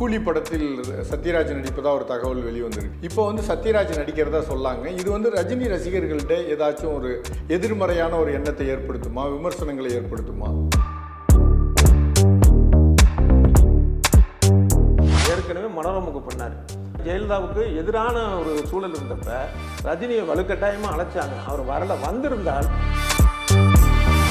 கூலி படத்தில் சத்யராஜ் நடிப்பதாக ஒரு தகவல் வெளிவந்திருக்கு. இப்போ வந்து சத்யராஜ் நடிக்கிறதா சொல்லாங்க. இது வந்து ரஜினி ரசிகர்கள்ட்ட ஏதாச்சும் ஒரு எதிர்மறையான ஒரு எண்ணத்தை ஏற்படுத்துமா? விமர்சனங்களை ஏற்படுத்துமா? ஏற்கனவே மனோரமுக்கு பண்ணார். ஜெயலலிதாவுக்கு எதிரான ஒரு சூழல் இருந்தப்ப ரஜினியை வலுக்கட்டாயமாக அழைச்சாங்க. அவர் வரல வந்திருந்தால்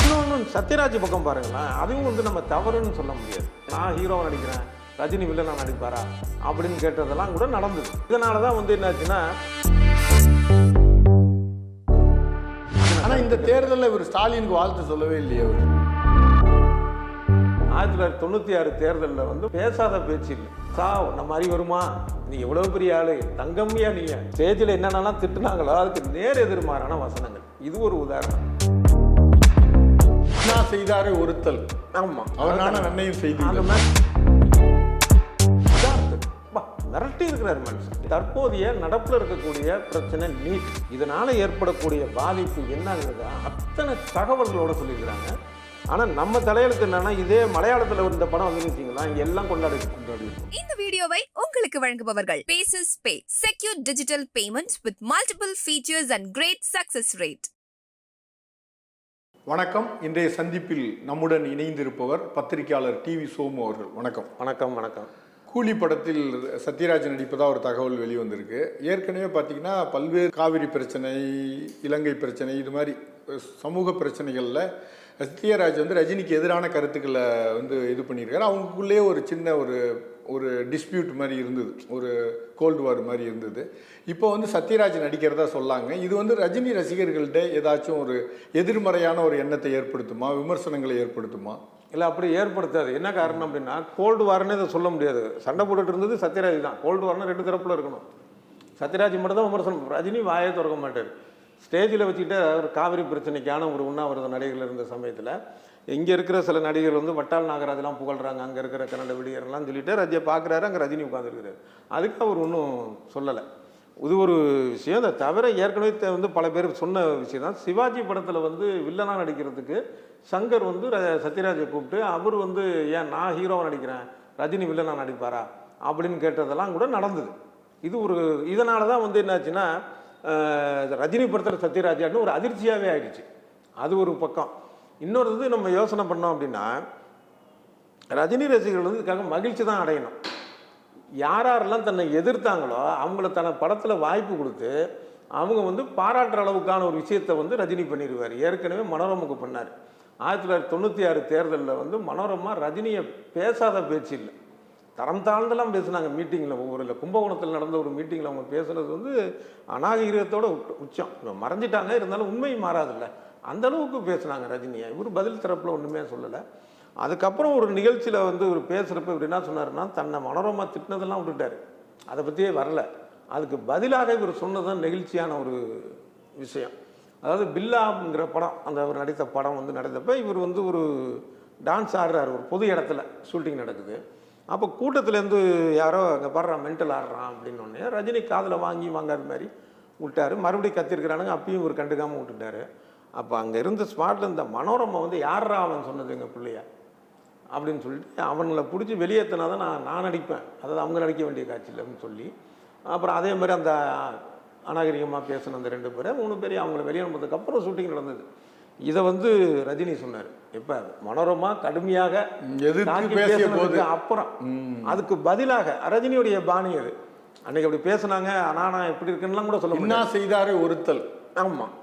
இன்னொன்று சத்யராஜ் பக்கம் பாருங்களேன். அதையும் வந்து நம்ம தவறுன்னு சொல்ல முடியாது. நான் ஹீரோவாக நடிக்கிறேன். ரஜினி வில்லனா நடிப்பாரா அப்படின்னு கேட்டதெல்லாம் கூட நடந்தது. இதனால தான் வந்து என்னாச்சுன்னா ஆனா இந்த தேர்தலில் இவர் ஸ்டாலினுக்கு வாழ்த்து சொல்லவே இல்லையே அவர். ஆயிரத்தி தொள்ளாயிரத்தி தொண்ணூற்றி ஆறு தேர்தலில் வந்து பேசாத பேச்சு இல்லை. சா உன்ன மாதிரி வருமா? நீ எவ்வளோ பெரிய ஆளு? தங்கம்யா நீங்க ஸ்டேஜில் என்னென்னலாம் திட்டுனாங்களோ அதுக்கு நேர் எதிர்மாறான வசனங்கள். இது ஒரு உதாரணம். நான் செய்தாரே ஒருத்தல். ஆமாம் அவர் நானும் நன்மையும் செய்து மிரட்டி இருக்கிறார் மனுஷன். தற்போதைய நடப்பில் இருக்கக்கூடிய பிரச்சனை நீட் இதனால ஏற்படக்கூடிய பாதிப்பு என்னங்கிறத அத்தனை தகவல்களோட சொல்லியிருக்கிறாங்க. ஆனால் நம்ம தலையெழுத்து என்னன்னா இதே மலையாளத்தில் இந்த படம் வந்து வச்சிங்களா இங்கே எல்லாம் கொண்டாடி கொண்டாடி. இந்த வீடியோவை உங்களுக்கு வழங்குபவர்கள் bases pay secure digital payments with multiple features and great success rate வணக்கம். இன்றைய சந்திப்பில் நம்முடன் இணைந்திருப்பவர் பத்திரிகையாளர் டிவி சோமு அவர்கள். வணக்கம். வணக்கம் வணக்கம். கூலி படத்தில் சத்யராஜ் நடிப்பதாக ஒரு தகவல் வெளிவந்திருக்கு. ஏற்கனவே பார்த்தீங்கன்னா பல்வேறு காவிரி பிரச்சனை இலங்கை பிரச்சனை இது மாதிரி சமூக பிரச்சனைகளில் சத்யராஜ் வந்து ரஜினிக்கு எதிரான கருத்துக்களை வந்து இது பண்ணியிருக்காரு. அவங்களுக்குள்ளே ஒரு சின்ன ஒரு ஒரு டிஸ்பியூட் மாதிரி இருந்தது. ஒரு கோல்டு வார் மாதிரி இருந்தது. இப்போ வந்து சத்யராஜ் நடிக்கிறதா சொல்லாங்க. இது வந்து ரஜினி ரசிகர்கள்ட்ட ஏதாச்சும் ஒரு எதிர்மறையான ஒரு எண்ணத்தை ஏற்படுத்துமா? விமர்சனங்களை ஏற்படுத்துமா? இல்லை அப்படி ஏற்படுத்தாது. என்ன காரணம் அப்படின்னா கோல்டு வார்னு இதை சொல்ல முடியாது. சண்டை போட்டுட்டு இருந்தது சத்யராஜ் தான். கோல்டு வார்னா ரெண்டு தரப்புல இருக்கணும். சத்யராஜ் மட்டும் தான் விமர்சனம். ரஜினி வாயை திறக்க மாட்டார். ஸ்டேஜில் வச்சுக்கிட்டு ஒரு காவிரி பிரச்சனைக்கான ஒரு உண்ணாவிரத நடிகர்கள் இருந்த சமயத்தில் இங்கே இருக்கிற சில நடிகர்கள் வந்து வட்டால் நாகராஜ்லாம் புகழ்கிறாங்க அங்கே இருக்கிற கன்னட விடியர்லாம் சொல்லிட்டு ரஜியை பார்க்குறாரு அங்கே ரஜினி உட்காந்துருக்கிறாரு அதுக்கு அவர் ஒன்றும் சொல்லலை. இது ஒரு விஷயம். அதை தவிர ஏற்கனவே வந்து பல பேர் சொன்ன விஷயம் தான். சிவாஜி படத்தில் வந்து வில்லனா நடிக்கிறதுக்கு சங்கர் வந்து ர- சத்யராஜை கூப்பிட்டு அவர் வந்து ஏன் நான் ஹீரோவாக நடிக்கிறேன்? ரஜினி வில்லனா நடிப்பாரா? அப்படின்னு கேட்டதெல்லாம் கூட நடந்தது. இது ஒரு இதனால தான் வந்து என்னாச்சுன்னா ரஜினி படத்தில் சத்யராஜான்னு ஒரு அதிர்ச்சியாகவே ஆயிடுச்சு. அது ஒரு பக்கம். இன்னொரு இது நம்ம யோசனை பண்ணோம் அப்படின்னா ரஜினி ரசிகர்கள் வந்து இதுக்காக மகிழ்ச்சி தான் அடையணும். யாரெல்லாம் தன்னை எதிர்த்தாங்களோ அவங்கள தன படத்தில் வாய்ப்பு கொடுத்து அவங்க வந்து பாராட்டுற அளவுக்கான ஒரு விஷயத்தை வந்து ரஜினி பண்ணிடுவார் ஏற்கனவே மனோரமுக்கு பண்ணார். ஆயிரத்தி தொள்ளாயிரத்தி தொண்ணூற்றி ஆறு தேர்தலில் வந்து மனோரமா ரஜினியை பேசாத பேச்சு இல்லை. தரம் தாழ்ந்தெல்லாம் பேசுனாங்க மீட்டிங்கில் ஒவ்வொரு இல்லை கும்பகோணத்தில் நடந்த ஒரு மீட்டிங்கில் அவங்க பேசுனது வந்து அநாகரிகத்தோட உச்சம். இவன் மறைஞ்சிட்டாங்க இருந்தாலும் உண்மை மாறாதில்ல. அந்தளவுக்கு பேசுனாங்க ரஜினியை. இவர் பதில் தரப்பில் ஒன்றுமே சொல்லலை. அதுக்கப்புறம் ஒரு நிகழ்ச்சியில் வந்து இவர் பேசுகிறப்ப இவர் என்ன சொன்னார்னா தன்னை மனோரமா திட்டினதெல்லாம் விட்டுட்டார். அதை பற்றியே வரல. அதுக்கு பதிலாக இவர் சொன்னதான் நெகிழ்ச்சியான ஒரு விஷயம். அதாவது பில்லாங்கிற படம் அந்த அவர் நடித்த படம் வந்து நடந்தப்ப இவர் வந்து ஒரு டான்ஸ் ஆடுறாரு ஒரு பொது இடத்துல ஷூட்டிங் நடக்குது. அப்போ கூட்டத்துலேருந்து யாரோ அங்கே பாடுறா மென்டல் ஆடுறான் அப்படின்னு ஒன்று ரஜினி காதில் வாங்கி வாங்காத மாதிரி விட்டாரு. மறுபடியும் கத்திருக்கிறானுங்க அப்பயும் இவர் கண்டுக்காமல் விட்டுட்டாரு. அப்போ அங்கே இருந்த ஸ்பாட்டில் இந்த மனோரமா வந்து யாரா அவன் சொன்னது எங்கள் பிள்ளையா? அப்படின்னு சொல்லிட்டு அவங்கள பிடிச்சி வெளியேற்றினா தான் நான் நான் நடிப்பேன். அதாவது அவங்க நடிக்க வேண்டிய காட்சியில் அப்படின்னு சொல்லி. அப்புறம் அதே மாதிரி அந்த அநாகரிகமாக பேசின அந்த ரெண்டு பேரை மூணு பேரையும் அவங்கள வெளியே அனுப்புறதுக்கப்புறம் ஷூட்டிங் நடந்தது. இதை வந்து ரஜினி சொன்னார். இப்போ மனோரமா கடுமையாக பேசுனதுக்கு அப்புறம். அதுக்கு பதிலாக ரஜினியுடைய பாணி அது. அன்னைக்கு அப்படி பேசுனாங்க ஆனால் நான் எப்படி இருக்குன்னுலாம் கூட சொல்ல இன்னா செய்தாரே ஒருத்தல். ஆமாம்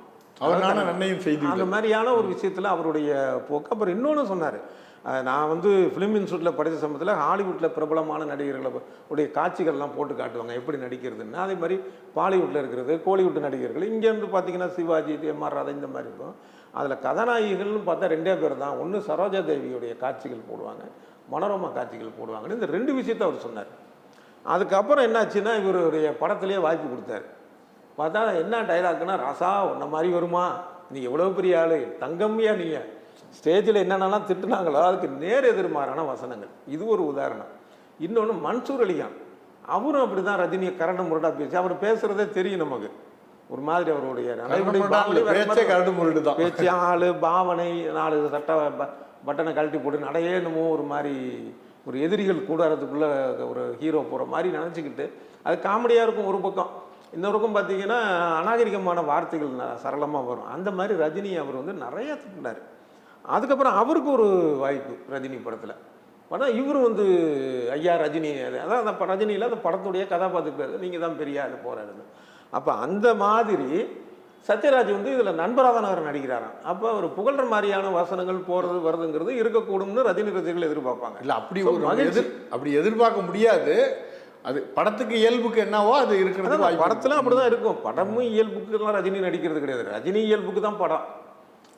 அவர் நானும் நன்மையும் செய்து அந்த மாதிரியான ஒரு விஷயத்தில் அவருடைய போக்கு. அப்புறம் இன்னொன்று சொன்னார். நான் வந்து ஃபிலிம் இன்ஸ்டியூட்டில் படித்த சமயத்தில் ஹாலிவுட்டில் பிரபலமான நடிகர்களை உடைய காட்சிகள்லாம் போட்டு காட்டுவாங்க. எப்படி நடிக்கிறதுன்னு. அதே மாதிரி பாலிவுட்டில் இருக்கிறது கோலிவுட் நடிகர்கள். இங்கேருந்து பார்த்தீங்கன்னா சிவாஜி எம்ஆர் ராதா இந்த மாதிரி இருக்கும். அதில் கதாநாயகிகள்னு பார்த்தா ரெண்டே பேர் தான். ஒன்று சரோஜா தேவியுடைய காட்சிகள் போடுவாங்க. மனோரமா காட்சிகள் போடுவாங்கன்னு இந்த ரெண்டு விஷயத்தை அவர் சொன்னார். அதுக்கப்புறம் என்னாச்சுன்னா இவருடைய படத்திலே வாய்ப்பு கொடுத்தாரு. பார்த்தா என்ன டைலாக்னா ரசா உன்ன மாதிரி வருமா? நீ எவ்வளோ பெரிய ஆளு. தங்கம்யா நீங்கள் ஸ்டேஜில் என்னென்னலாம் திட்டுனாங்களோ அதுக்கு நேர் எதிர்மாறான வசனங்கள். இது ஒரு உதாரணம். இன்னொன்று மன்சூர் அலிகான். அவரும் அப்படி தான் ரஜினியை கரண்டு முரடா பேசி அவர் பேசுகிறதே தெரியும் நமக்கு. ஒரு மாதிரி அவருடைய நடைமுறை பேச்சே ஆளு பாவனை நாலு சட்டை பட்டனை கழட்டி போட்டு நடையே என்னமோ ஒரு மாதிரி ஒரு எதிரிகள் கூடாரத்துக்குள்ளே ஒரு ஹீரோ போகிற மாதிரி நினச்சிக்கிட்டு அது காமெடியாக இருக்கும் ஒரு பக்கம். இன்னொரு பக்கம் பார்த்தீங்கன்னா அநாகரிகமான வார்த்தைகள் சரளமாக வரும். அந்த மாதிரி ரஜினி அவர் வந்து நிறைய திட்டினார். அதுக்கப்புறம் அவருக்கு ஒரு வாய்ப்பு ரஜினி படத்தில். ஆனால் இவர் வந்து ஐயா ரஜினி அது- அதான் அந்த ரஜினியில் அந்த படத்துடைய கதாபாத்திரம் நீங்கள் தான் பெரிய ஆள் போகிறாருன்னு அப்போ அந்த மாதிரி சத்யராஜ் வந்து இதில் நண்பராக தான் அவர் நடிக்கிறாராம். அப்போ அவர் புகழ்ற மாதிரியான வசனங்கள் போகிறது வருதுங்கிறது இருக்கக்கூடும்னு ரஜினி ரசிகர்கள் எதிர்பார்ப்பாங்க. இல்ல அப்படி ஒரு. எதிர் அப்படி எதிர்பார்க்க முடியாது. அது படத்துக்கு இயல்புக்கு என்னவோ அது இருக்கிறது படத்துல அப்படிதான் இருக்கும். படமும் இயல்புக்குலாம் ரஜினி நடிக்கிறது கிடையாது. ரஜினி இயல்புக்கு தான் படம்.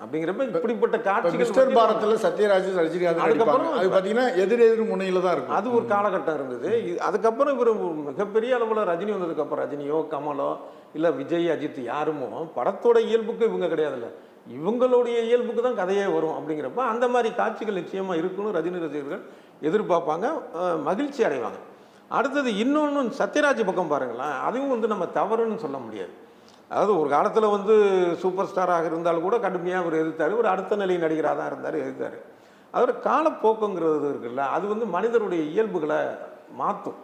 அப்படிங்கிறப்ப இப்படிப்பட்ட இப்ப காட்சிகள் மிஸ்டர் பாரத்ல சத்யராஜ் ரஜினிகாந்த் அதுக்கப்புறம் அது பாத்தீங்கன்னா எதிர் எதிர் முனையில தான் இருக்கும். அது ஒரு காலகட்டம் இருந்தது. அதுக்கப்புறம் இவர் மிகப்பெரிய அளவில் ரஜினி வந்ததுக்கப்புறம் ரஜினியோ கமலோ இல்லை விஜய் அஜித் யாருமோ படத்தோட இயல்புக்கு இவங்க கிடையாதுல்ல. இவங்களுடைய இயல்புக்கு தான் கதையே வரும் அப்படிங்கிறப்ப அந்த மாதிரி காட்சிகள் நிச்சயமாக இருக்குன்னு ரஜினி ரசிகர்கள் எதிர்பார்ப்பாங்க மகிழ்ச்சி அடைவாங்க. அடுத்தது இன்னொன்று சத்யராஜ் பக்கம் பாருங்களேன். அதுவும் வந்து நம்ம தவறுன்னு சொல்ல முடியாது. அதாவது ஒரு காலத்தில் வந்து சூப்பர் ஸ்டாராக இருந்தாலும் கூட கடுமையாக அவர் எதிர்த்தார். ஒரு அடுத்த நிலை நடிகராக தான் இருந்தார் எதிர்த்தார். அதோட காலப்போக்குங்கிறது இருக்குல்ல அது வந்து மனிதருடைய இயல்புகளை மாற்றும்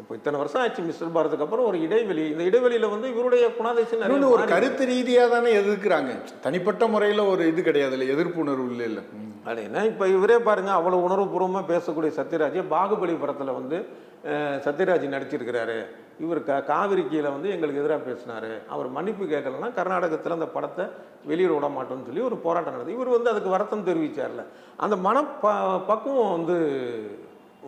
இப்போ இத்தனை வருஷம் ஆச்சு மிஸ்டர் பாரத்துக்கு அப்புறம் ஒரு இடைவெளி. இந்த இடைவெளியில் வந்து இவருடைய குணாதிசயம் ஒரு கருத்து ரீதியா தானே எதிர்க்கிறாங்க. தனிப்பட்ட முறையில ஒரு இது கிடையாது இல்ல எதிர்ப்பு உணர்வு இல்ல. இல்ல. அப்படின்னா இப்போ இவரே பாருங்க அவ்வளோ உணர்வுபூர்வமாக பேசக்கூடிய சத்யராஜ் பாகுபலி படத்தில் வந்து சத்யராஜ் நடிச்சிருக்கிறாரு. இவர் கா காவிரி கீழே வந்து எங்களுக்கு எதிராக பேசினாரு. அவர் மன்னிப்பு கேட்கலன்னா கர்நாடகத்தில் அந்த படத்தை வெளியிட விட மாட்டோம்னு சொல்லி ஒரு போராட்டம் நடந்தது. இவர் வந்து அதுக்கு வருத்தம் தெரிவிச்சார்ல. அந்த மன ப பக்குவம் வந்து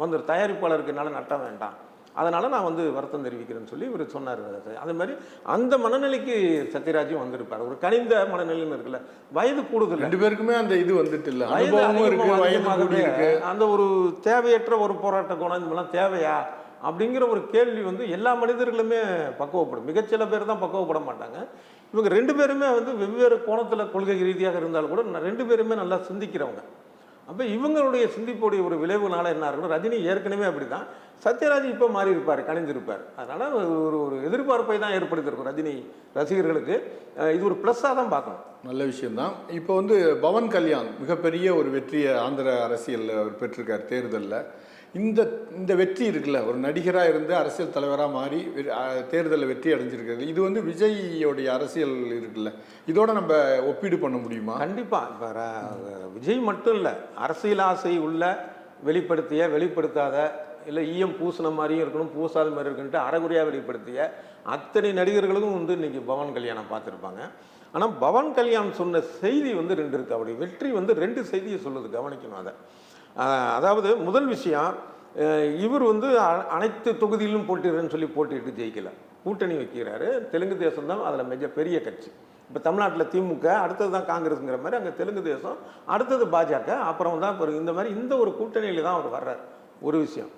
வந்து தயாரிப்பாளருக்கு என்னால் நட்ட வேண்டாம். அதனால் நான் வந்து வருத்தம் தெரிவிக்கிறேன்னு சொல்லி இவர் சொன்னார். அது மாதிரி அந்த மனநிலைக்கு சத்யராஜும் வந்திருப்பார். ஒரு கனிந்த மனநிலைன்னு இருக்குல்ல. வயது கூடுதல் ரெண்டு பேருக்குமே அந்த இது வந்துட்டு இல்ல. அந்த ஒரு தேவையற்ற ஒரு போராட்ட குணம் இந்த மாதிரிலாம் தேவையா? அப்படிங்கிற ஒரு கேள்வி வந்து எல்லா மனிதர்களுமே பக்குவப்படும். மிகச்சில பேர் தான் பக்குவப்பட மாட்டாங்க. இவங்க ரெண்டு பேருமே வந்து வெவ்வேறு கோணத்தில் கொள்கை ரீதியாக இருந்தாலும் கூட ரெண்டு பேருமே நல்லா சிந்திக்கிறவங்க. அப்போ இவங்களுடைய சிந்திப்புடைய ஒரு விளைவுனால என்ன இருக்கணும் ரஜினி ஏற்கனவே அப்படி தான் சத்யராஜ் இப்போ மாறி இருப்பார் கணிஞ்சிருப்பார் அதனால் ஒரு ஒரு எதிர்பார்ப்பை தான் ஏற்படுத்தியிருக்கும் ரஜினி ரசிகர்களுக்கு. இது ஒரு ப்ளஸ்ஸாக தான் பார்க்கணும். நல்ல விஷயம்தான். இப்போ வந்து பவன் கல்யாண் மிகப்பெரிய ஒரு வெற்றியை ஆந்திர அரசியலில் அவர் பெற்றிருக்கார் தேர்தலில். இந்த இந்த வெற்றி இருக்குல்ல ஒரு நடிகராக இருந்து அரசியல் தலைவராக மாறி தேர்தலில் வெற்றி அடைஞ்சிருக்கிறது. இது வந்து விஜயோடைய அரசியல் இருக்குல்ல இதோட நம்ம ஒப்பீடு பண்ண முடியுமா? கண்டிப்பா. இப்போ விஜய் மட்டும் இல்லை அரசியல் ஆசை உள்ள வெளிப்படுத்திய வெளிப்படுத்தாத இல்லை ஈயம் பூசின மாதிரியும் இருக்கணும் பூசாத மாதிரி இருக்குன்ட்டு அறகுறையாக வெளிப்படுத்திய அத்தனை நடிகர்களுக்கும் வந்து இன்றைக்கி பவன் கல்யாணம் பார்த்துருப்பாங்க. ஆனால் பவன் கல்யாணம் சொன்ன செய்தி வந்து ரெண்டு இருக்குது அவருடைய வெற்றி வந்து ரெண்டு செய்தியை சொல்லுது கவனிக்கணும் அதை. அதாவது முதல் விஷயம் இவர் வந்து அ- அனைத்து தொகுதியிலும் போட்டிடுறேன்னு சொல்லி போட்டிட்டு ஜெயிக்கல. கூட்டணி வைக்கிறாரு. தெலுங்கு தேசம் தான் அதில் மிக பெரிய கட்சி. இப்போ தமிழ்நாட்டில் திமுக அடுத்தது தான் காங்கிரஸுங்கிற மாதிரி அங்கே தெலுங்கு தேசம் அடுத்தது பாஜக அப்புறம் தான் இப்போ இந்த மாதிரி இந்த ஒரு கூட்டணியில் தான் அவர் வர்றார். ஒரு விஷயம்.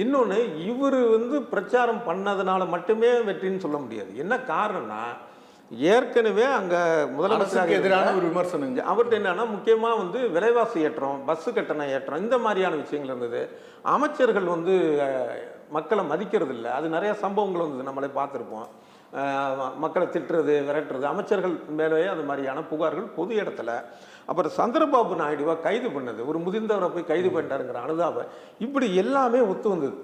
இன்னொன்று இவர் வந்து பிரச்சாரம் பண்ணதுனால மட்டுமே வெற்றின்னு சொல்ல முடியாது. என்ன காரணம்னா ஏற்கனவே அங்கே முதலமைச்சராக அரசுக்கு எதிரான ஒரு விமர்சனம் அவர்கிட்ட என்னன்னா முக்கியமாக வந்து விலைவாசி ஏற்றம் பஸ்ஸு கட்டண ஏற்றம் இந்த மாதிரியான விஷயங்கள் இருந்தது. அமைச்சர்கள் வந்து மக்களை மதிக்கிறது இல்லை அது நிறைய சம்பவங்கள் வந்தது. நம்மளே பார்த்துருப்போம். மக்களை திட்டுறது விரட்டுறது அமைச்சர்கள் மேலேயே அது மாதிரியான புகார்கள் பொது இடத்துல. அப்புறம் சந்திரபாபு நாயுடுவா கைது பண்ணது. ஒரு முதிர்ந்தவரை போய் கைது பண்ணிட்டாருங்கிற அனுதாபம். இப்படி எல்லாமே ஒத்து வந்தது.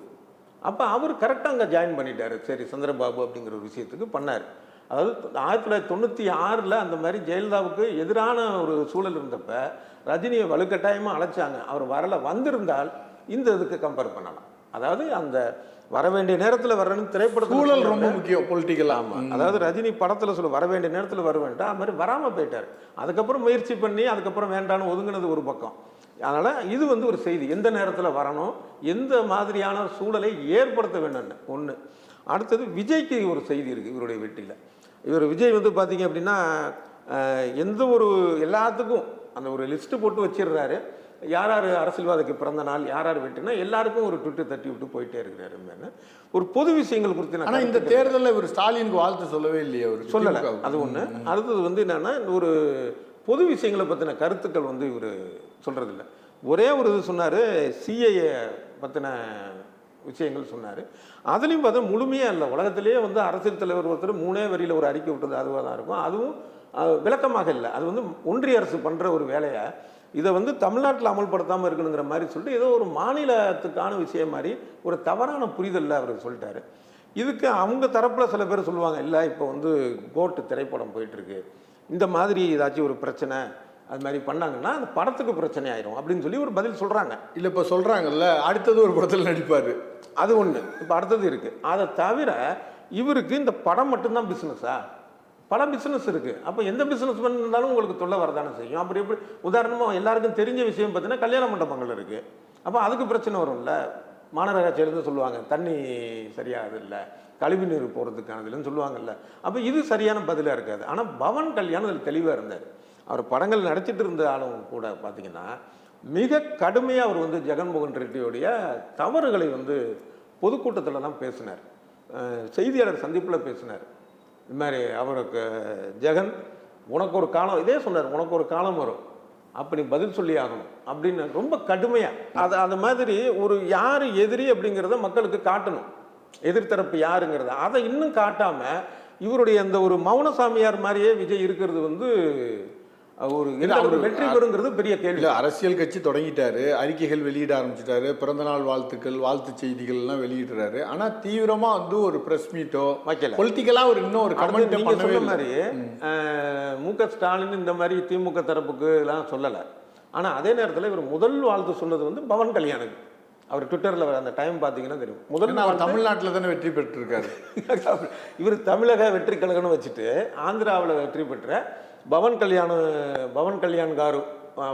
அப்போ அவர் கரெக்டாக அங்கே ஜாயின் பண்ணிட்டாரு. சரி சந்திரபாபு அப்படிங்கிற ஒரு விஷயத்துக்கு பண்ணார். அதாவது ஆயிரத்தி தொள்ளாயிரத்தி தொண்ணூற்றி ஆறில் அந்த மாதிரி ஜெயலலிதாவுக்கு எதிரான ஒரு சூழல் இருந்தப்போ ரஜினியை வலுக்கட்டாயமாக அழைச்சாங்க. அவர் வரல. வந்திருந்தால் இந்த இதுக்கு கம்பேர் பண்ணலாம். அதாவது அந்த வர வேண்டிய நேரத்தில் திரைப்படத்துல சூழல். ரொம்ப முக்கியம் பொலிட்டிக்கல் ஆமாம் அதாவது ரஜினி படத்தில் சொல்ல வர வேண்டிய நேரத்தில் வர வேண்டாம் அது மாதிரி வராமல் போயிட்டார். அதுக்கப்புறம் முயற்சி பண்ணி அதுக்கப்புறம் வேண்டான்னு ஒதுங்கினது ஒரு பக்கம். அதனால் இது வந்து ஒரு செய்தி. எந்த நேரத்தில் வரணும் எந்த மாதிரியான சூழலை ஏற்படுத்த வேண்டும்னு. ஒன்று அடுத்தது விஜய்க்கு ஒரு செய்தி இருக்குது இவருடைய வெற்றியில். இவர் விஜய் வந்து பார்த்தீங்க அப்படின்னா எந்த ஒரு எல்லாத்துக்கும் அந்த ஒரு லிஸ்ட்டு போட்டு வச்சிடுறாரு. யார் யார் அரசியல்வாதிக்கு பிறந்த நாள் யார் யார் வெட்டினா எல்லாருக்கும் ஒரு ட்விட்டு தட்டி விட்டு போயிட்டே இருக்கிறாரு மேல. ஒரு பொது விஷயங்கள் குறித்து நான் ஆனா இந்த தேர்தலில் இவர் ஸ்டாலினுக்கு வாழ்த்து சொல்லவே இல்லையே அவர் சொல்லலை அது ஒன்று அடுத்தது வந்து என்னன்னா ஒரு பொது விஷயங்களை பற்றின கருத்துக்கள் வந்து இவர் சொல்கிறதில்ல ஒரே ஒரு இது சொன்னார் சிஏஏ பற்றின விஷயங்கள் சொன்னார். அதுலேயும் பார்த்தா முழுமையாக இல்லை. உலகத்திலேயே வந்து அரசியல் தலைவர் ஒருத்தர் மூணே வரியில் ஒரு அறிக்கை விட்டது அதுவாக தான் இருக்கும். அதுவும் விளக்கமாக இல்லை. அது வந்து ஒன்றிய அரசு பண்ணுற ஒரு வேலையை இதை வந்து தமிழ்நாட்டில் அமல்படுத்தாமல் இருக்கணுங்கிற மாதிரி சொல்லிட்டு ஏதோ ஒரு மாநிலத்துக்கான விஷயம் மாதிரி ஒரு தவறான புரிதலில் அவர் சொல்லிட்டாரு. இதுக்கு அவங்க தரப்பில் சில பேர் சொல்லுவாங்க இல்லை இப்போ வந்து கோட்டு திரைப்படம் போயிட்டுருக்கு. இந்த மாதிரி ஏதாச்சும் ஒரு பிரச்சனை அது மாதிரி பண்ணாங்கன்னா அந்த படத்துக்கு பிரச்சனை ஆயிரும் அப்படின்னு சொல்லி ஒரு பதில் சொல்கிறாங்க இல்லை இப்போ சொல்கிறாங்கல்ல அடுத்தது ஒரு படத்தில் நடிப்பார். அது ஒன்று இப்போ அடுத்தது இருக்குது அதை தவிர இவருக்கு இந்த படம் மட்டும்தான் பிஸ்னஸா பல பிஸ்னஸ் இருக்குது அப்போ எந்த பிஸ்னஸ் பண்ணாலும் உங்களுக்கு தொல்லை வரதானே செய்யும். அப்படி எப்படி உதாரணமாக எல்லாருக்கும் தெரிஞ்ச விஷயம் பார்த்தீங்கன்னா கல்யாண மண்டபங்கள் இருக்குது அப்போ அதுக்கு பிரச்சனை வரும்ல. மாநகராட்சியிலேருந்து சொல்லுவாங்க தண்ணி சரியாக இல்லை. கழிவு நீர் போகிறதுக்கானதுலன்னு சொல்லுவாங்கல்ல. அப்போ இது சரியான பதிலாக இருக்காது. ஆனால் பவன் கல்யாணம் அதில் தெளிவாக இருந்தார். அவர் படங்கள் நடிச்சிட்டு இருந்த ஆளும் கூட பார்த்தீங்கன்னா மிக கடுமையாக அவர் வந்து ஜெகன்மோகன் ரெட்டியோடைய தவறுகளை வந்து பொதுக்கூட்டத்திலலாம் பேசினார். செய்தியாளர் சந்திப்பில் பேசினார். இது மாதிரி அவருக்கு ஜெகன் உனக்கு ஒரு காலம் இதே சொன்னார் உனக்கு ஒரு காலம் வரும். அப்படி பதில் சொல்லி ஆகணும். அப்படின்னு ரொம்ப கடுமையாக அது அது மாதிரி ஒரு யார் எதிரி அப்படிங்கிறத மக்களுக்கு காட்டணும். எதிர்த்தரப்பு யாருங்கிறத. அதை இன்னும் காட்டாமல் இவருடைய அந்த ஒரு மௌன சாமியார் மாதிரியே விஜய் இருக்கிறது வந்து ஒரு அவரு- வெற்றி பெறுங்கிறது பெரிய கேள்வி. இல்லை அரசியல் கட்சி தொடங்கிட்டாரு அறிக்கைகள் வெளியிட ஆரம்பிச்சிட்டாரு பிறந்தநாள் வாழ்த்துக்கள் வாழ்த்து செய்திகள் எல்லாம் வெளியிடுறாரு. ஆனால் தீவிரமாக வந்து ஒரு ப்ரெஸ் மீட்டோ வைக்கல. பொலிட்டிக்கலாக ஒரு இன்னும் ஒரு கமெண்ட் நீங்க சொன்ன. மாதிரி மு. க ஸ்டாலின் இந்த மாதிரி திமுக தரப்புக்கு எல்லாம் சொல்லலை. ஆனா அதே நேரத்துல இவர் முதல் வாழ்த்து சொன்னது வந்து பவன் கல்யாணுக்கு. அவர் ட்விட்டர்ல அந்த டைம் பார்த்தீங்கன்னா தெரியும். முதல் ஏன்னா அவர் தமிழ்நாட்டில் தானே வெற்றி பெற்றிருக்காரு. இவர் தமிழக வெற்றி கழகம்னு வச்சுட்டு ஆந்திராவில் வெற்றி பெற்ற பவன் கல்யாண பவன் கல்யாண் காரு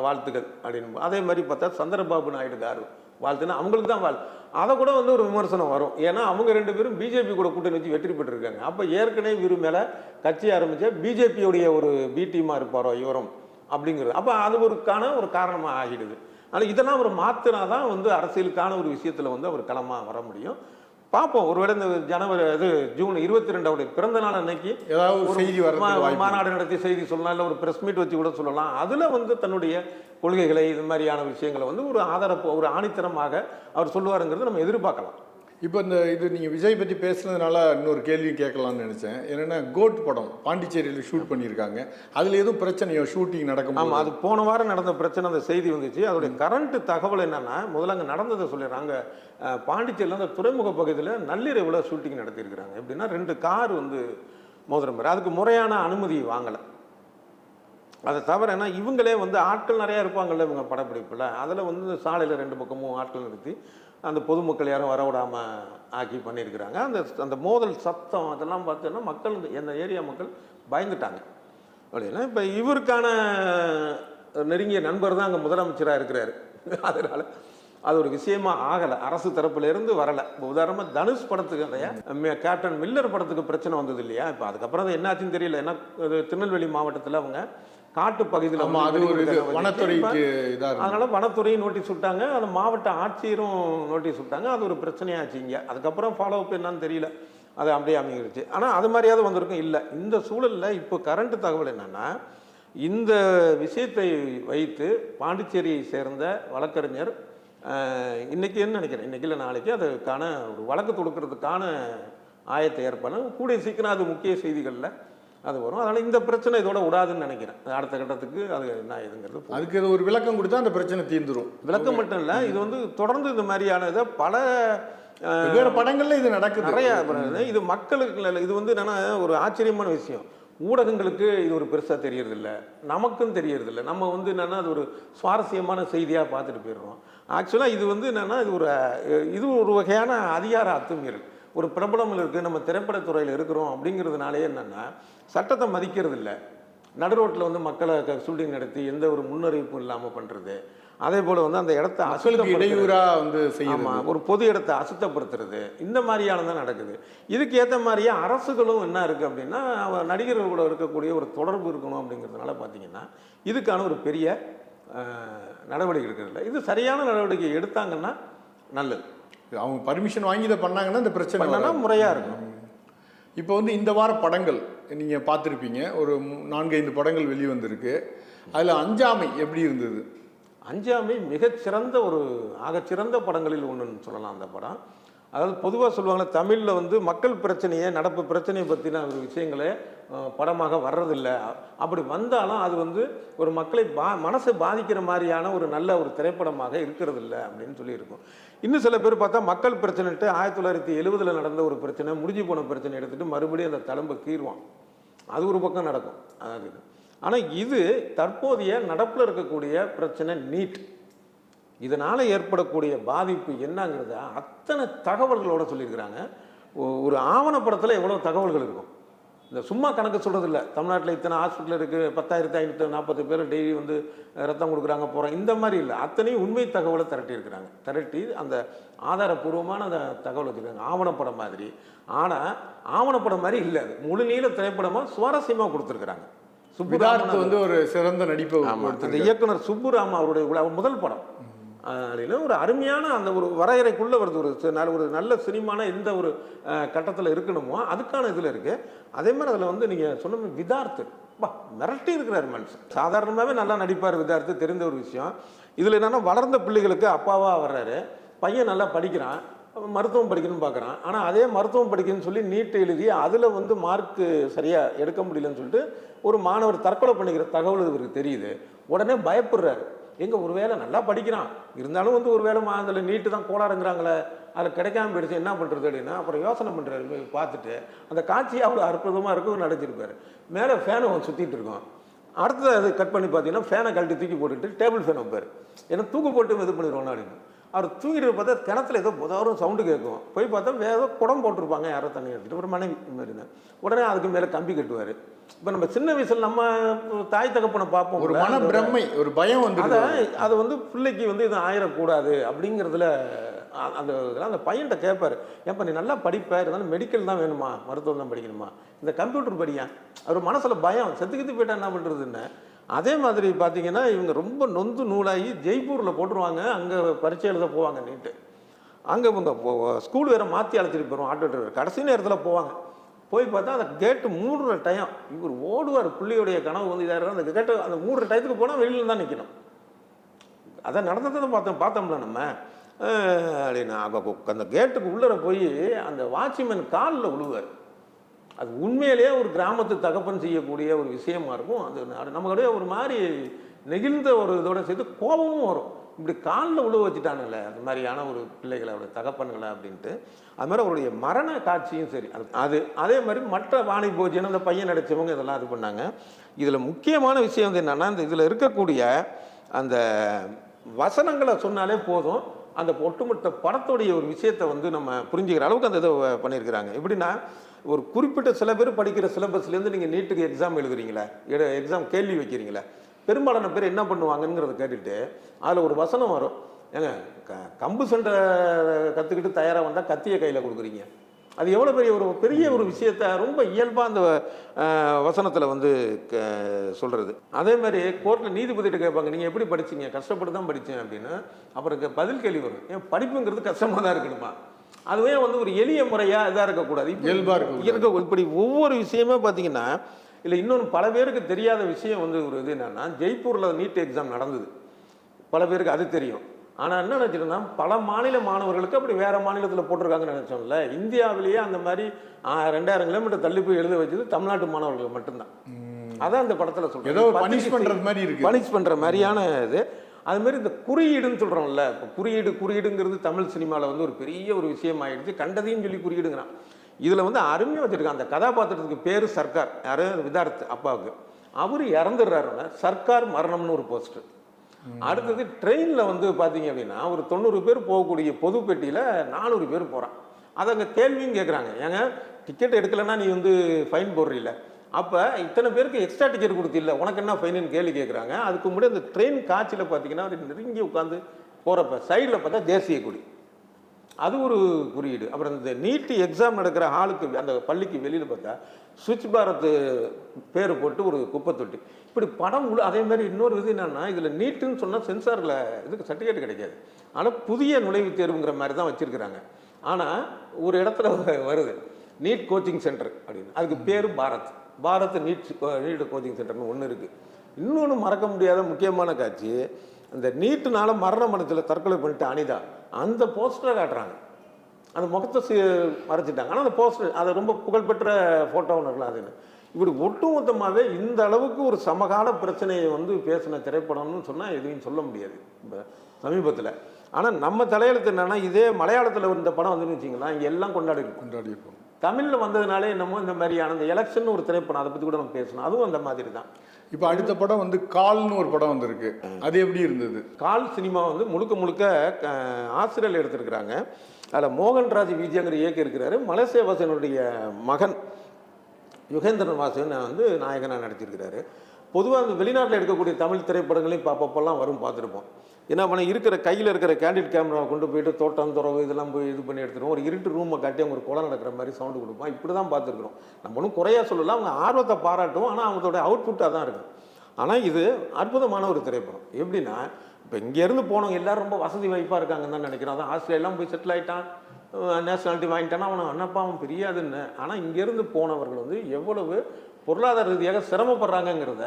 வாழ்த்துக்கள் அப்படின்னு. அதே மாதிரி பார்த்தா சந்திரபாபு நாயுடு காரு வாழ்த்துனா அவங்களுக்கு தான் வாழ் அதை கூட வந்து ஒரு விமர்சனம் வரும். ஏன்னா அவங்க ரெண்டு பேரும் பிஜேபி கூட கூட்டணி வச்சு வெற்றி பெற்றிருக்காங்க. அப்போ ஏற்கனவே இவரு மேலே கட்சி ஆரம்பித்தா பிஜேபியுடைய ஒரு பி டீமாக இருப்பாரோ இவரும் அப்படிங்கிறது. அப்போ அது ஒருக்கான ஒரு காரணமாக ஆகிடுது. ஆனால் இதெல்லாம் அவர் மாற்றினா தான் வந்து அரசியலுக்கான ஒரு விஷயத்தில் வந்து அவர் களமாக வர முடியும். பார்ப்போம் ஒருவேளை இந்த ஜனவரி இது ஜூன் இருபத்தி ரெண்டாவுடைய பிறந்த நாள் அன்னைக்கு ஏதாவது ஒரு செய்தி மாநாடு நடத்தி செய்தி சொல்லலாம் இல்லை ஒரு ப்ரெஸ் மீட் வச்சு கூட சொல்லலாம். அதில் வந்து தன்னுடைய கொள்கைகளை இது மாதிரியான விஷயங்களை வந்து ஒரு ஆதரப்பு ஒரு ஆணித்தரமாக அவர் சொல்லுவாருங்கிறது நம்ம எதிர்பார்க்கலாம். இப்போ இந்த இது நீங்கள் விஜய் பற்றி பேசுனதுனால இன்னொரு கேள்வி கேட்கலாம்னு நினச்சேன். என்னென்னா கோட் படம் பாண்டிச்சேரியில் ஷூட் பண்ணியிருக்காங்க. அதில் எதுவும் பிரச்சனையோ ஷூட்டிங் நடக்கும் ஆமாம் அது போன வாரம் நடந்த பிரச்சனை அந்த செய்தி வந்துச்சு. அதோடைய கரண்ட் தகவல் என்னன்னா முதல்ல அங்கே நடந்ததை சொல்லிடுறாங்க பாண்டிச்சேரியில் அந்த துறைமுக பகுதியில் நள்ளிரவில் ஷூட்டிங் நடத்தியிருக்கிறாங்க. எப்படின்னா ரெண்டு கார் வந்து மோதிரம் பேர் அதுக்கு முறையான அனுமதி வாங்கலை. அதை தவிர என்ன இவங்களே வந்து ஆட்கள் நிறையா இருப்பாங்கல்ல இவங்க படப்பிடிப்பில். அதில் வந்து சாலையில் ரெண்டு பக்கமும் ஆட்கள் நிறுத்தி அந்த பொதுமக்கள் யாரும் வரவிடாமல் ஆக்கி பண்ணியிருக்கிறாங்க. அந்த அந்த மோதல் சத்தம் அதெல்லாம் பார்த்தோன்னா மக்கள் எந்த ஏரியா மக்கள் பயந்துட்டாங்க. அப்படின்னா இப்போ இவருக்கான நெருங்கிய நண்பர் தான் அங்கே முதலமைச்சராக இருக்கிறாரு. அதனால் அது ஒரு விஷயமா ஆகலை. அரசு தரப்புலேருந்து வரலை. இப்போ உதாரணமாக தனுஷ் படத்துக்கு அந்த கேப்டன் மில்லர் படத்துக்கு பிரச்சனை வந்தது இல்லையா? இப்போ அதுக்கப்புறம் அது என்னாச்சுன்னு தெரியல. ஏன்னா இது திருநெல்வேலி மாவட்டத்தில் அவங்க காட்டு பகுதியில் அது ஒரு வனத்துறைக்கு அதனால வனத்துறையும் நோட்டீஸ் விட்டாங்க அந்த மாவட்ட ஆட்சியரும் நோட்டீஸ் விட்டாங்க அது ஒரு பிரச்சனையாச்சு இங்கே. அதுக்கப்புறம் ஃபாலோ அப் என்னன்னு தெரியல. அது அப்படியே அமைங்கிருச்சு ஆனால் அது மாதிரியாவது வந்திருக்கும். இல்லை இந்த சூழலில் இப்போ கரண்ட் தகவல் என்னன்னா இந்த விஷயத்தை வைத்து பாண்டிச்சேரியை சேர்ந்த வழக்கறிஞர் அஹ், இன்னைக்கு என்ன நினைக்கிறேன்? இன்னைக்கு இல்லை நாளைக்கு அதுக்கான ஒரு வழக்கு தொடுக்கிறதுக்கான ஆயத்தை ஏற்பாடு. கூடிய சீக்கிரம் அது முக்கிய செய்திகளில் அது வரும். அதனால் இந்த பிரச்சனை இதோட விடாதுன்னு நினைக்கிறேன். அடுத்த கட்டத்துக்கு அது என்ன ஏதுங்கிறது போகும். அதுக்கு இது ஒரு விளக்கம் கொடுத்தா அந்த பிரச்சனை தீர்ந்துரும். விளக்கம் மட்டும் இல்லை இது வந்து தொடர்ந்து இந்த மாதிரியான இதை பல வேற படங்கள்ல இது நடக்குது. நிறைய இது மக்களுக்கு இல்ல, இது வந்து என்னன்னா ஒரு ஆச்சரியமான விஷயம். ஊடகங்களுக்கு இது ஒரு பெருசாக தெரியறதில்ல. நமக்கும் தெரியறதில்ல. நம்ம வந்து என்னன்னா அது ஒரு சுவாரஸ்யமான செய்தியாக பார்த்துட்டு போயிடுறோம். ஆக்சுவலாக இது வந்து என்னன்னா இது ஒரு இது ஒரு வகையான அதிகார அத்துமீறல். ஒரு பிரபலம் இருக்குது நம்ம திரைப்படத்துறையில் இருக்கிறோம் அப்படிங்கிறதுனாலே என்னன்னா சட்டத்தை மதிக்கிறது இல்லை நடுரோட்டில் வந்து மக்களை ஷூட்டிங் நடத்தி எந்த ஒரு முன்னறிவிப்பும் இல்லாமல் பண்ணுறது அதே போல் வந்து அந்த இடத்த மக்களுக்கு அசுத்தப்படுத்துறது. இடையூறா வந்து செய்யுது ஆமா ஒரு பொது இடத்தை அசுத்தப்படுத்துறது. இந்த மாதிரியானதான் நடக்குது. இதுக்கு ஏற்ற மாதிரியே அரசுகளும் என்ன இருக்குது அப்படின்னா நடிகர்கள் கூட இருக்கக்கூடிய ஒரு தொடர்பு இருக்கணும் அப்படிங்கிறதுனால பார்த்தீங்கன்னா இதுக்கான ஒரு பெரிய நடவடிக்கை இருக்கிறதில்ல இது சரியான நடவடிக்கை எடுத்தாங்கன்னா நல்லது. அவங்க பர்மிஷன் வாங்கி இதை பண்ணாங்கன்னா இந்த பிரச்சனை. முறையாக இருக்கும் இப்போ வந்து இந்த வார படங்கள் நீங்கள் பார்த்துருப்பீங்க. ஒரு நான்கைந்து நான்கு ஐந்து படங்கள் வெளிவந்திருக்கு. அதில் அஞ்சாமை எப்படி இருந்தது? அஞ்சாமை மிகச்சிறந்த ஒரு ஆகச்சிறந்த படங்களில் ஒன்றுன்னு சொல்லலாம் அந்த படம். அதாவது பொதுவாக சொல்லுவாங்களே தமிழில் வந்து மக்கள் பிரச்சனையை நடப்பு பிரச்சனையை பற்றின ஒரு விஷயங்களை படமாக வர்றதில்ல. அப்படி வந்தாலும் அது வந்து ஒரு மக்களை பா மனசை பாதிக்கிற மாதிரியான ஒரு நல்ல ஒரு திரைப்படமாக இருக்கிறது இல்லை அப்படின்னு சொல்லியிருக்கோம். இன்னும் சில பேர் பார்த்தா மக்கள் பிரச்சனைட்டு ஆயிரத்தி தொள்ளாயிரத்தி எழுபதில் நடந்த ஒரு பிரச்சனை முடிஞ்சு போன பிரச்சனை எடுத்துகிட்டு மறுபடியும் அந்த தளம்பை கீறுவான். அது ஒரு பக்கம் நடக்கும். அதாவது ஆனால் இது தற்போதைய நடப்பில் இருக்கக்கூடிய பிரச்சனை நீட். இதனால் ஏற்படக்கூடிய பாதிப்பு என்னங்கிறத அத்தனை தகவல்களோடு சொல்லியிருக்கிறாங்க. ஒ- ஒரு ஆவணப்படத்தில் எவ்வளோ தகவல்கள் இருக்கும். இந்த சும்மா கணக்கு சொல்கிறது இல்லை தமிழ்நாட்டில் இத்தனை ஹாஸ்பிட்டல் இருக்குது பத்தாயிரத்தி ஐநூற்றி நாற்பது பேர் டெய்லி வந்து ரத்தம் கொடுக்குறாங்க போகிறோம் இந்த மாதிரி இல்லை. அத்தனையும் உண்மை தகவலை திரட்டி இருக்கிறாங்க திரட்டி அந்த ஆதாரபூர்வமான அந்த தகவல் வச்சுருக்காங்க. ஆவணப்படம் மாதிரி. ஆனால் ஆவணப்படம் மாதிரி இல்லை அது. முழு நீள திரைப்படமாக சுவாரஸ்யமாக கொடுத்துருக்குறாங்க. விதார்த் வந்து ஒரு சிறந்த நடிப்பை. இயக்குனர் சுப்புராம அவருடைய முதல் படம். அதனால ஒரு அருமையான அந்த ஒரு வரையறைக்குள்ளே வருது. ஒரு நல்ல ஒரு நல்ல சினிமான எந்த ஒரு கட்டத்தில் இருக்கணுமோ அதுக்கான இதில் இருக்குது அதே மாதிரி அதில் வந்து நீங்கள் சொன்ன விதார்த்து. பா மிரட்டி இருக்கிறார் மனுஷன். சாதாரணமாகவே நல்லா நடிப்பார் விதார்த்து தெரிந்த ஒரு விஷயம். இதில் என்னென்னா வளர்ந்த பிள்ளைகளுக்கு அப்பாவாக வர்றாரு. பையன் நல்லா படிக்கிறான். மருத்துவம் படிக்கணும்னு பார்க்குறான் ஆனால் அதே மருத்துவம் படிக்கணும்னு சொல்லி நீட்டு எழுதி அதில் வந்து மார்க்கு சரியாக எடுக்க முடியலன்னு சொல்லிட்டு ஒரு மாணவர் தற்கொலை பண்ணிக்கிற தகவல் இவருக்கு தெரியுது. உடனே பயப்படுறாரு. எங்கே ஒரு வேலை நல்லா படிக்கிறான். இருந்தாலும் வந்து ஒருவேளை மா அதில் நீட்டு தான் கோளாறுங்கிறாங்களே அதில் கிடைக்காம போயிடுச்சு என்ன பண்ணுறது அப்படின்னா? அப்புறம் யோசனை பண்ணுறாரு பார்த்துட்டு அந்த காட்சி அவ்வளோ அற்புதமாக இருக்கும் நடிச்சிருப்பார். மேலே ஃபேனை சுற்றிட்டு இருக்கோம். அடுத்தது அது கட் பண்ணி பார்த்தீங்கன்னா ஃபேனை கழட்டி தூக்கி போட்டுட்டு டேபிள் ஃபேன் வைப்பார். ஏன்னா தூக்கு போட்டு இது பண்ணிடுவோம் அப்படின்னு. அவர் தூங்கிட்டு பார்த்தா கிணத்துல ஏதோ புதவரும் சவுண்டு கேட்கும். போய் பார்த்தா வேற ஏதோ குடம் போட்டிருப்பாங்க யாரோ தண்ணி எடுத்துட்டு. ஒரு மனைவி மாதிரி தான். உடனே அதுக்கு மேலே கம்பி கட்டுவார். இப்போ நம்ம சின்ன வயசுல நம்ம தாய் தகப்பனை பார்ப்போம் ஒரு மன பிரம்மை ஒரு பயம் வந்து அதை அது வந்து பிள்ளைக்கு வந்து இது ஆயிடக்கூடாது அப்படிங்கிறதுல அந்த இதெல்லாம் அந்த பையன்கிட்ட கேட்பாரு ஏப்பா நீ நல்லா படிப்ப இருந்தாலும் மெடிக்கல் தான் வேணுமா? மருத்துவம் தான் படிக்கணுமா? இந்த கம்ப்யூட்டர் படியா? அவர் மனசுல பயம். செத்துக்கிட்டு போயிட்டா என்ன பண்ணுறதுன்னு அதே மாதிரி பார்த்தீங்கன்னா இவங்க ரொம்ப நொந்து நூலாகி ஜெய்ப்பூரில் போட்டுருவாங்க. அங்கே பரீட்சை எழுத போவாங்க நீட்டு. அங்கே இவங்க ஸ்கூல் வேறு மாற்றி அழைச்சிட்டு போகிறோம் ஆட்டோ டிரைவர். கடைசி நேரத்தில் போவாங்க. போய் பார்த்தா அந்த கேட்டு மூடுற டைம் இவர் ஓடுவார். பிள்ளையுடைய கனவு வந்து இதாக இருக்கும் அந்த கேட்டு அந்த மூடுற டயத்துக்கு போனால் வெளியில் தான் நிற்கணும் அதை நடந்ததை பார்த்தோம் பார்த்தோம்ல நம்ம. அப்படின்னு அந்த கேட்டுக்கு உள்ளர போய் அந்த வாட்ச்மேன் காலில் விழுவார் அது உண்மையிலேயே ஒரு கிராமத்து தகப்பன் செய்யக்கூடிய ஒரு விஷயமா இருக்கும். அது நமக்கு ஒரு மாதிரி நெகிழ்ந்த ஒரு இதோட சேர்த்து கோபமும் வரும். இப்படி காலில் உழுவ வச்சுட்டானுங்களே அது மாதிரியான ஒரு பிள்ளைகளை அவருடைய தகப்பன்களை அப்படின்ட்டு. அது மாதிரி அவருடைய மரண காட்சியும் சரி அது அது அதே மாதிரி மற்ற வாணி போஜனம் அந்த பையன் நடித்தவங்க இதெல்லாம் இது பண்ணாங்க. இதில் முக்கியமான விஷயம் வந்து என்னென்னா இந்த இதில் இருக்கக்கூடிய அந்த வசனங்களை சொன்னாலே போதும். அந்த ஒட்டுமொத்த படத்துடைய ஒரு விஷயத்தை வந்து நம்ம புரிஞ்சுக்கிற அளவுக்கு அந்த இதை பண்ணியிருக்கிறாங்க. எப்படின்னா ஒரு குறிப்பிட்ட சில பேர் படிக்கிற சிலபஸ்லேருந்து நீங்கள் நீட்டுக்கு எக்ஸாம் எழுதுறீங்களே எக்ஸாம் கேள்வி வைக்கிறீங்களே பெரும்பாலான பேர் என்ன பண்ணுவாங்கங்கிறத கேட்டுட்டு அதில் ஒரு வசனம் வரும். ஏங்க க கம்பு சண்டை கற்றுக்கிட்டு தயாராக வந்தால் கத்தியை கையில் கொடுக்குறீங்க. அது எவ்வளோ பெரிய ஒரு பெரிய ஒரு விஷயத்த ரொம்ப இயல்பாக அந்த வசனத்தில் வந்து க சொல்கிறது அதே மாதிரி கோர்ட்டில் நீதிபதிகிட்ட கேட்பாங்க நீங்கள் எப்படி படிச்சீங்க? கஷ்டப்பட்டு தான் படித்தேன் அப்படின்னு. அப்புறம் பதில் கேள்வி வரும். ஏன் படிப்புங்கிறது கஷ்டமாக தான் இருக்கணுமா? அதுவே வந்து ஒரு எளிய முறையாக இதாக இருக்கக்கூடாது. இப்படி இயல்பா இருக்கக்கூடாது. இருக்க இப்படி ஒவ்வொரு விஷயமே பார்த்தீங்கன்னா இல்லை இன்னொன்று பல பேருக்கு தெரியாத விஷயம் வந்து ஒரு இது என்னன்னா ஜெய்ப்பூரில் நீட் எக்ஸாம் நடந்தது. பல பேருக்கு அது தெரியும். ஆனால் என்ன நினச்சிட்டோம்னா பல மாநில மாணவர்களுக்கு அப்படி வேற மாநிலத்தில் போட்டிருக்காங்கன்னு நினச்சோம்ல. இந்தியாவிலேயே அந்த மாதிரி ரெண்டாயிரம் கிலோமீட்டர் தள்ளி போய் எழுத வச்சது தமிழ்நாட்டு மாணவர்கள் மட்டும்தான். அதான் அந்த படத்தில் சொல்றேன். ஏதோ பனிஷ் பண்றது மாதிரி இருக்கு. பனிஷ் பண்ணுற மாதிரியான இது. அது மாதிரி இந்த குறியீடுன்னு சொல்கிறோம்ல இப்போ குறியீடு குறியீடுங்கிறது தமிழ் சினிமாவில் வந்து ஒரு பெரிய ஒரு விஷயம் ஆயிடுச்சு. கண்டதையும் சொல்லி குறியீடுங்கிறான். இதில் வந்து அருமையாக வச்சுருக்கான். அந்த கதாபாத்திரத்துக்கு பேர் சர்க்கார். யாரு? விதார்த் அப்பாவுக்கு. அவர் இறந்துடுறாருன்னா சர்க்கார் மரணம்னு ஒரு போஸ்டர் அடுத்தது ட்ரெயினில் வந்து பார்த்தீங்க அப்படின்னா ஒரு தொண்ணூறு பேர் போகக்கூடிய பொது பெட்டியில் நானூறு பேர் போகிறான் அதை அங்கே கேள்வியும் கேட்குறாங்க ஏங்க டிக்கெட் எடுக்கலைன்னா நீ வந்து ஃபைன் போடுறீல்ல. அப்போ இத்தனை பேருக்கு எக்ஸ்ட்ரா டிக்கெட் கொடுத்தில்ல உனக்கு என்ன ஃபைனுன்னு கேள்வி கேட்குறாங்க அதுக்கு முன்னாடி அந்த ட்ரெயின் காட்சியில் பார்த்தீங்கன்னா அவர் நெருங்கி உட்காந்து போகிறப்ப சைடில் பார்த்தா தேசிய கொடி. அது ஒரு குறியீடு. அப்புறம் இந்த நீட்டு எக்ஸாம் நடக்கிற ஹாலுக்கு அந்த பள்ளிக்கு வெளியில் பார்த்தா சுவிட்ச் பாரத் பேர் போட்டு ஒரு குப்பை தொட்டி. இப்படி படம் உள்ள அதே மாதிரி இன்னொரு இது என்னென்னா இதில் நீட்டுன்னு சொன்னால் சென்சாரில் இதுக்கு சர்டிஃபிகேட் கிடைக்காது. ஆனால் புதிய நுழைவுத் தேர்வுங்கிற மாதிரி தான் வச்சுருக்கிறாங்க. ஆனால் ஒரு இடத்துல வருது நீட் கோச்சிங் சென்டர் அப்படின்னு. அதுக்கு பேர் Bharat. Bharat NEET NEET coaching சென்டர்னு ஒன்று இருக்குது இன்னொன்று மறக்க முடியாத முக்கியமான காட்சி அந்த நீட்டுனால மரண மனத்தில் தற்கொலை பண்ணிட்டு அனிதா அந்த போஸ்டரை காட்டுறாங்க. அந்த முகத்தை மறைச்சிட்டாங்க. ஆனால் அந்த போஸ்டர் அது ரொம்ப புகழ்பெற்ற ஃபோட்டோ ஒன்று இருக்கலாம் அதுன்னு இப்படி ஒட்டுமொத்தமாகவே இந்த அளவுக்கு ஒரு சமகால பிரச்சனையை வந்து பேசின திரைப்படம்னு சொன்னால் எதுவும் சொல்ல முடியாது இப்போ சமீபத்தில். ஆனால் நம்ம தலையெழுத்து என்னென்னா இதே மலையாளத்தில் இந்த படம் வந்துன்னு வச்சிங்களா இங்கே எல்லாம் கொண்டாடி கொண்டாடி இருப்போம் தமிழில் வந்ததுனாலே என்னமோ இந்த மாதிரியான இந்த எலெக்ஷன் ஒரு திரைப்படம் அதை பற்றி கூட நம்ம பேசணும். அதுவும் அந்த மாதிரி தான் இப்போ அடுத்த படம் வந்து கால்னு ஒரு படம் வந்திருக்கு. அது எப்படி இருந்தது? கால் சினிமா வந்து முழுக்க முழுக்க ஆசிரியர் எடுத்திருக்கிறாங்க. அதில் மோகன்ராஜ் விஜயங்கிற இயக்கி இருக்கிறாரு. மலேசிய வாசனுடைய மகன் யுகேந்திரன் வாசன் வந்து நாயகனாக நடிச்சிருக்கிறாரு. பொதுவாக அந்த வெளிநாட்டில் எடுக்கக்கூடிய தமிழ் திரைப்படங்களையும் அப்பப்போல்லாம் வரும் பார்த்துருப்போம். என்ன பண்ண இருக்கிற கையில் இருக்கிற கேண்டிட் கேமராவை கொண்டு போயிட்டு தோட்டம் துறவு இதெல்லாம் போய் இது பண்ணி எடுத்துருவோம் ஒரு இருட்டு ரூமை காட்டி அவங்க ஒரு கொலை நடக்கிற மாதிரி சவுண்டு கொடுப்போம். இப்படி தான் பார்த்துருக்குறோம். நம்ம ஒன்றும் குறையாக சொல்லல. அவங்க ஆர்வத்தை பாராட்டுவோம். ஆனால் அவங்களோட அவுட்புட்டாக தான் இருக்கும் ஆனால் இது அற்புதமான ஒரு திரைப்படம். எப்படின்னா இப்போ இங்கேருந்து போனவங்க எல்லோரும் ரொம்ப வசதி வாய்ப்பாக இருக்காங்கன்னு தான் நினைக்கிறோம் அதான் ஆஸ்திரேலியாலாம் போய் செட்டில் ஆகிட்டான் நேஷனாலிட்டி வாங்கிட்டானா அவனை அண்ணப்பா அவன் பெரியாதுன்னு. ஆனால் இங்கேருந்து போனவர்கள் வந்து எவ்வளவு பொருளாதார ரீதியாக சிரமப்படுறாங்கங்கிறத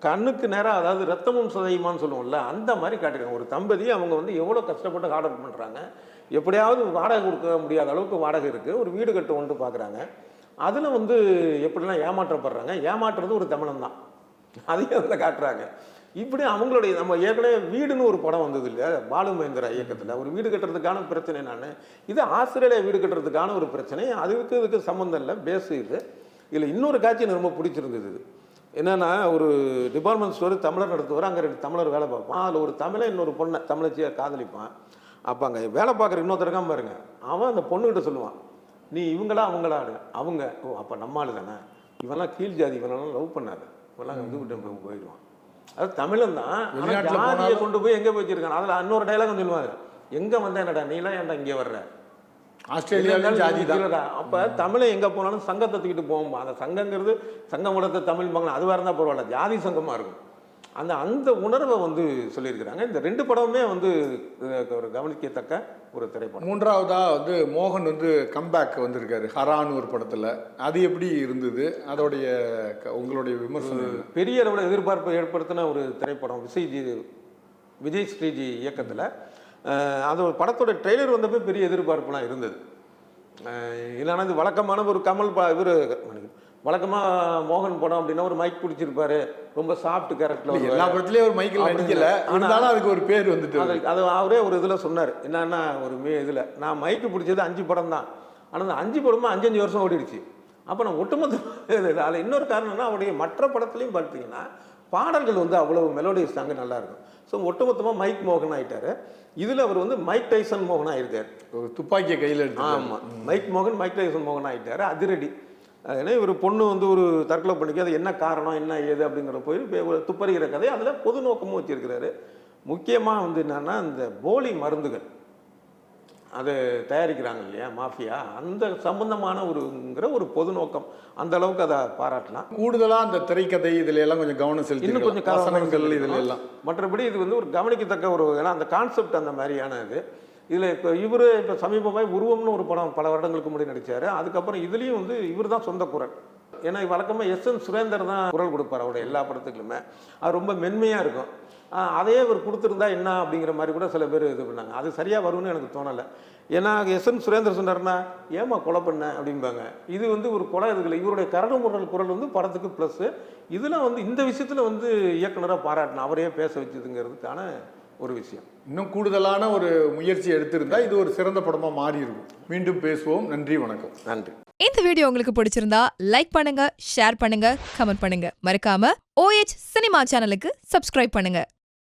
கண்ணுக்கு நேராக அதாவது ரத்தமும் சதையுமான்னு சொல்லுவோம்ல அந்த மாதிரி காட்டிருக்காங்க ஒரு தம்பதி அவங்க வந்து எவ்வளோ கஷ்டப்பட்டு ஹார்ட் ஒர்க் பண்ணுறாங்க எப்படியாவது வாடகை கொடுக்க முடியாத அளவுக்கு வாடகை இருக்குது ஒரு வீடு கட்ட ஒன்று பார்க்குறாங்க அதில் வந்து எப்படிலாம் ஏமாற்றப்படுறாங்க? ஏமாற்றுறது ஒரு தமிழன் தான். அதையும் அதில் காட்டுறாங்க. இப்படி அவங்களுடைய நம்ம ஏற்கனவே வீடுன்னு ஒரு படம் வந்தது இல்லையா? பாலு மகேந்திரா இயக்கத்தில். ஒரு வீடு கட்டுறதுக்கான பிரச்சனை நான். இது ஆஸ்திரேலியா வீடு கட்டுறதுக்கான ஒரு பிரச்சனை. அதுக்கு இதுக்கு சம்மந்தம் இல்லை பேசு இது. இதில் இன்னொரு காட்சி எனக்கு ரொம்ப பிடிச்சிருந்தது என்னன்னா ஒரு டிபார்ட்மெண்ட் ஸ்டோர் தமிழர் நடத்துவார் அங்கே ரெண்டு தமிழர் வேலை பார்ப்பான். அதில் ஒரு தமிழை இன்னொரு பொண்ணை தமிழச்சியை காதலிப்பான். அப்போ அங்கே வேலை பார்க்குற இன்னொருத்தர் இருக்கான் பாருங்க. அவன் அந்த பொண்ணுகிட்ட சொல்லுவான் நீ இவங்களா அவங்களாடு அவங்க ஓ அப்போ நம்ம ஆளு தானே? இவெல்லாம் கீழ் ஜாதி இவனெல்லாம் லவ் பண்ணாத. இவெல்லாம் வந்து விட்டு போய் போயிடுவான். அது தமிழன் தான் ஜாதியை கொண்டு போய் எங்கே வச்சிருக்கான்? அதில் இன்னொரு டைலாக் சொல்லுவாங்க எங்கே வந்தேன் என்னடா? நீலாம் ஏன்டா இங்கே வர்ற? ஆஸ்திரேலியாவிலும் ஜாதி தான். அப்ப தமிழை எங்க போனாலும் சங்கத்தை தூக்கிட்டு போவோம் அந்த சங்கங்கிறது சங்கம் உலகத்தை தமிழ் மகன் அதுவாக இருந்தால் பரவாயில்ல. ஜாதி சங்கமா இருக்கும். அந்த அந்த உணர்வை வந்து சொல்லியிருக்கிறாங்க. இந்த ரெண்டு படமுமே வந்து ஒரு கவனிக்கத்தக்க ஒரு திரைப்படம். மூன்றாவதா வந்து மோகன் வந்து கம்பேக் வந்திருக்காரு. ஹரான்னு ஒரு படத்துல. அது எப்படி இருந்தது? அதோடைய உங்களுடைய விமர்சனம்? பெரிய அளவில் எதிர்பார்ப்பை ஏற்படுத்தின ஒரு திரைப்படம் விஜய்ஜி விஜய் ஸ்ரீஜி இயக்கத்தில். அது ஒரு படத்தோட ட்ரெய்லர் வந்தப்போ பெரிய எதிர்பார்ப்புலாம் இருந்தது. இல்லைன்னா இது வழக்கமான ஒரு கமல் பா இவர் வழக்கமாக மோகன் படம் அப்படின்னா ஒரு மைக் பிடிச்சிருப்பாரு. ரொம்ப சாஃப்ட் கேரக்டர் எல்லா படத்துலயும் ஒரு மைக்கேல் நடிக்கல. இல்ல. ஆனா- இருந்தாலும் அதுக்கு ஒரு பேர் வந்துட்டு அது அவரே ஒரு இதில் சொன்னார். என்னன்னா ஒரு மே இதில் நான் மைக்கு பிடிச்சது அஞ்சு படம் தான். ஆனால் அந்த அஞ்சு படமும் அஞ்சஞ்சு வருஷம் ஓடிடுச்சு. அப்போ நான் ஒட்டுமொத்த அதில் இன்னொரு காரணம்னா அவருடைய மற்ற படத்துலையும் பார்த்தீங்கன்னா பாடல்கள் வந்து அவ்வளவு மெலோடியஸ் தாங்க நல்லா இருக்கும். ஸோ ஒட்டுமொத்தமாக மைக் மோகன் ஆயிட்டாரு. இதில் அவர் வந்து மைக் டைசன் மோகன் ஆயிருக்காரு. ஒரு துப்பாக்கியை கையில் எடுத்து ஆமாம் மைக் மோகன் மைக் டைசன் மோகன் ஆகிட்டாரு அதிரடி. ஏன்னா இவர் பொண்ணு வந்து ஒரு தற்கொலை பண்ணிக்க அது என்ன காரணம் என்ன ஏது அப்படிங்கிற போய் துப்பறிகிற கதை. அதில் பொது நோக்கமும் வச்சிருக்கிறாரு. முக்கியமாக வந்து என்னன்னா இந்த போலி மருந்துகள். அது தயாரிக்கிறாங்க இல்லையா மாஃபியா? அந்த சம்பந்தமான ஒருங்கிற ஒரு பொது நோக்கம். அந்த அளவுக்கு அதை பாராட்டலாம். கூடுதலா அந்த திரைக்கதை இதுல எல்லாம் கொஞ்சம் கவனம் செலுத்தி இன்னும் கொஞ்சம் கவனம் வசனங்கள் இதுல. எல்லாம் மற்றபடி இது வந்து ஒரு கவனிக்கத்தக்க ஒரு ஏன்னா அந்த கான்செப்ட் அந்த மாதிரியான இது. இதில் இப்போ இவர் இப்போ சமீபமாக உருவம்னு ஒரு படம் பல வருடங்களுக்கு முன்னாடி நடிச்சார். அதுக்கப்புறம் இதுலேயும் வந்து இவர் தான் சொந்த குரல். ஏன்னா வழக்கமாக எஸ் என் சுரேந்தர் தான் குரல் கொடுப்பார் அவருடைய எல்லா படத்துக்குமே அது ரொம்ப மென்மையாக இருக்கும். அதையே இவர் கொடுத்துருந்தா என்ன அப்படிங்கிற மாதிரி கூட சில பேர் இது பண்ணாங்க. அது சரியாக வரும்னு எனக்கு தோணலை. ஏன்னா எஸ் என் சுரேந்தர் சொன்னார்னா ஏமா கொலை பண்ண? அப்படிம்பாங்க. இது வந்து ஒரு கொலை இதுல இவருடைய கரடு முரல் குரல் வந்து படத்துக்கு ப்ளஸ்ஸு இதில் வந்து இந்த விஷயத்தில் வந்து இயக்குனராக பாராட்டின அவரையே பேச வச்சதுங்கிறதுக்கான ஒரு விஷயம். இன்னும் கூடுதலான ஒரு முயற்சி எடுத்திருந்தா இது ஒரு சிறந்த படமா மாறி இருக்கும் மீண்டும் பேசுவோம். நன்றி வணக்கம். நன்றி. இந்த வீடியோ உங்களுக்கு பிடிச்சிருந்தா லைக் பண்ணுங்க ஷேர் பண்ணுங்க கமெண்ட் பண்ணுங்க. மறக்காம ஓஎச் சினிமா சேனலுக்கு சப்ஸ்கிரைப் பண்ணுங்க.